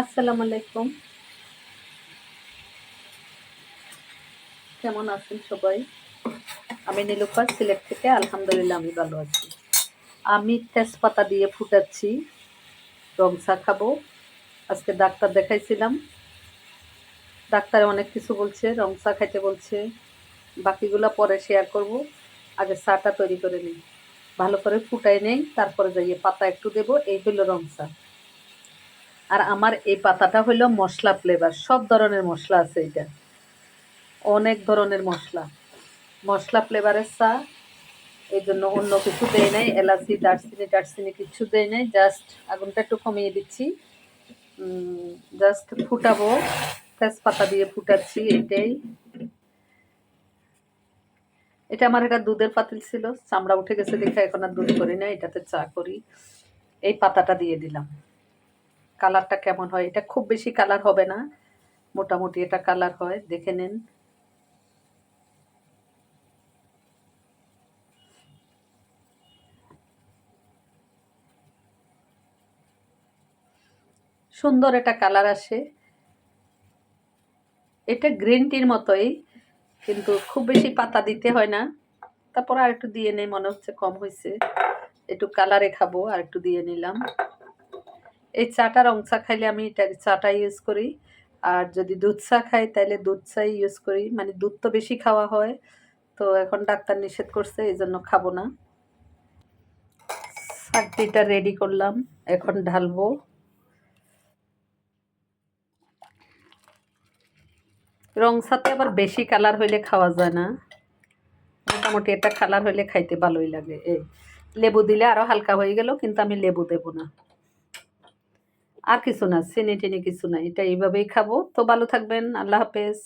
আসসালামু আলাইকুম। কেমন আছেন সবাই? আমি নীলুফার সিলেট থেকে। আলহামদুলিল্লাহ, আমি ভালো আছি। আমি তেজপাতা দিয়ে ফুটাচ্ছি। রং চা খাব। আজকে ডাক্তার দেখাইছিলাম। ডাক্তারে অনেক কিছু বলছে রং চা খাইতে বলছে। বাকিগুলো পরে শেয়ার করব। আগে চাটা তৈরি করে নিই। ভালো করে ফুটাই নেই, তারপরে যাইয়ে পাতা একটু দেবো। এই হলো রং চা আর আমার এই পাতাটা হলো মশলা ফ্লেভার সব ধরনের মশলা আছে এটা অনেক ধরনের মশলা। মশলা ফ্লেভারের চা, এই জন্য অন্য কিছু দেয় নাই, এলাচি, দারচিনি, টারচিনি কিছু দেয় নাই জাস্ট আগুনটা একটু কমিয়ে দিচ্ছি। জাস্ট ফুটাবো, তেজপাতা দিয়ে ফুটাচ্ছি এটাই এটা আমার একটা দুধের পাতিল ছিল, চামড়া উঠে গেছে দেখে এখন আর দুধ করি না, এটাতে চা করি। এই পাতাটা দিয়ে দিলাম। কালারটা কেমন হয়? এটা খুব বেশি কালার হবে না। মোটামুটি এটা কালার হয়, দেখে নিন। সুন্দর এটা কালার আসে। এটা গ্রিন টির মতোই, কিন্তু খুব বেশি পাতা দিতে হয় না। তারপর আর একটু দিয়ে নেই, মনে হচ্ছে কম হয়েছে একটু কালারে খাব আর একটু দিয়ে নিলাম। এই চাটা রং চা খাইলে আমি এটা চাটা ইউজ করি। আর যদি দুধ চা খাই তাহলে দুধ চাই ইউজ করি। মানে দুধ তো বেশি খাওয়া হয়, তো এখন ডাক্তার নিষেধ করছে এই জন্য খাব না। চাকরিটা রেডি করলাম, এখন ঢালবো। রং সাথে আবার বেশি কালার হইলে খাওয়া যায় না। মোটামুটি একটা কালার হইলে খাইতে ভালোই লাগে। এই লেবু দিলে আরও হালকা হয়ে গেল, কিন্তু আমি লেবু দেবো না। আর কিছু না চিনি টিনি কিছু না, এটা এইভাবেই খাব। তো ভালো থাকবেন, আল্লাহ হাফেজ।